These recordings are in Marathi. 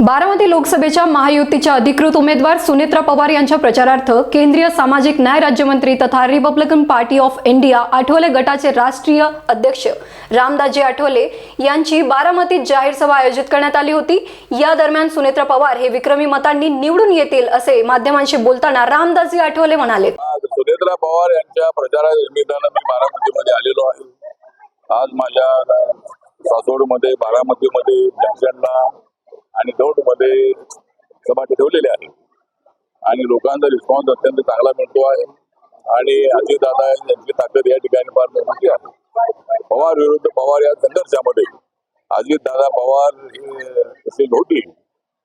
बारामती लोकसभेच्या महायुतीच्या अधिकृत उमेदवार सुनेत्रा पवार यांच्या प्रचारार्थ केंद्रीय सामाजिक न्याय राज्यमंत्री तथा Republican Party of India Athawale गटाचे राष्ट्रीय अध्यक्ष रामदासजी आठवले यांची बारामतीत जाहीर सभा आयोजित करण्यात आली होती. या दरम्यान सुनेत्रा पवार हे विक्रमी मतांनी निवडून येतील असे माध्यमांशी बोलताना रामदासजी आठवले म्हणाले. सुनेत्रा पवार यांच्या प्रचारा मी बारामतीमध्ये आलेलो आहे. आज माझ्या सासवडमध्ये बारामतीमध्ये जंक्शनला आणि दौडमध्ये सभा ठेवलेले आहे. आणि लोकांचा रिस्पॉन्स अत्यंत चांगला मिळतो आहे. आणि अजितदादा यांची ताकद या ठिकाणी फार मोठी आहे. पवार विरुद्ध पवार या संघर्षामध्ये अजितदादा पवार हे तसे होतील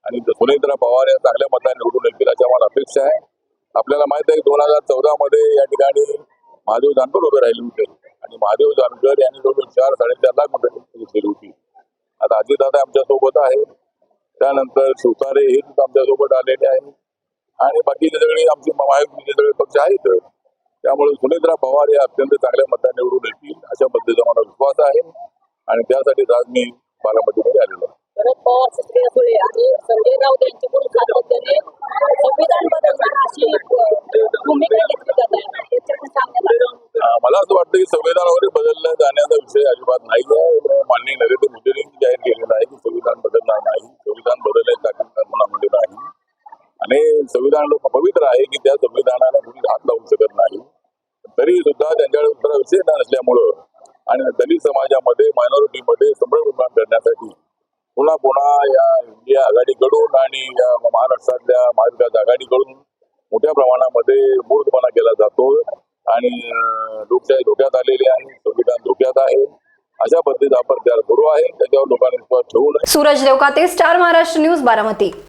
आणि सुनेंद्र पवार या चांगल्या मताने निवडून येतील अशा मला अपेक्षा आहे. आपल्याला माहीत आहे दोन हजार चौदा मध्ये या ठिकाणी महादेव जानकर उभे राहिले होते. आणि महादेव जानकर यांनी जवळजवळ चार साडेचार लाख मतं केली होती. आता अजितदादा आमच्यासोबत आहे. त्यानंतर शिवतारे हे सुद्धा आमच्यासोबत आलेले आहे आणि बाकीचे सगळे आमचे महायुतीचे सगळे पक्ष आहेत. त्यामुळे सुनेत्रा पवार हे अत्यंत चांगल्या मताने निवडून येतील अशा पद्धतीचा मला विश्वास आहे. आणि त्यासाठी आज मी बारामतीमध्ये आलेलो आहे. मला असं वाटतं की संविधान वगैरे बदललं जाण्याचा विषय अजिबात नाही आहे माननीय नरेंद्र मोदींनी जाहीर केलेलं आहे. संविधान संविधान बदलण्याची ताकद म्हणलेलं आहे आणि संविधान लोक पवित्र आहे की त्या संविधानाला कुणी हात लावू शकत नाही तरी सुद्धा त्यांच्याकडे उत्तर विषय नसल्यामुळं आणि दलित समाजामध्ये मायनॉरिटीमध्ये संभ्रम निर्माण करण्यासाठी पुन्हा पुन्हा या इंडिया आघाडीकडून आणि या महाराष्ट्रातल्या महाविकास आघाडीकडून मोठ्या प्रमाणामध्ये मूर्खपणा केला जातो आणि लोकशाही धोक्यात आलेली आहे. अशा पद्धतीचा प्रचार सुरू आहे. त्याच्यावर लोकांनी विश्वास ठेवू नये. Suraj Devkate star Maharashtra news Baramati.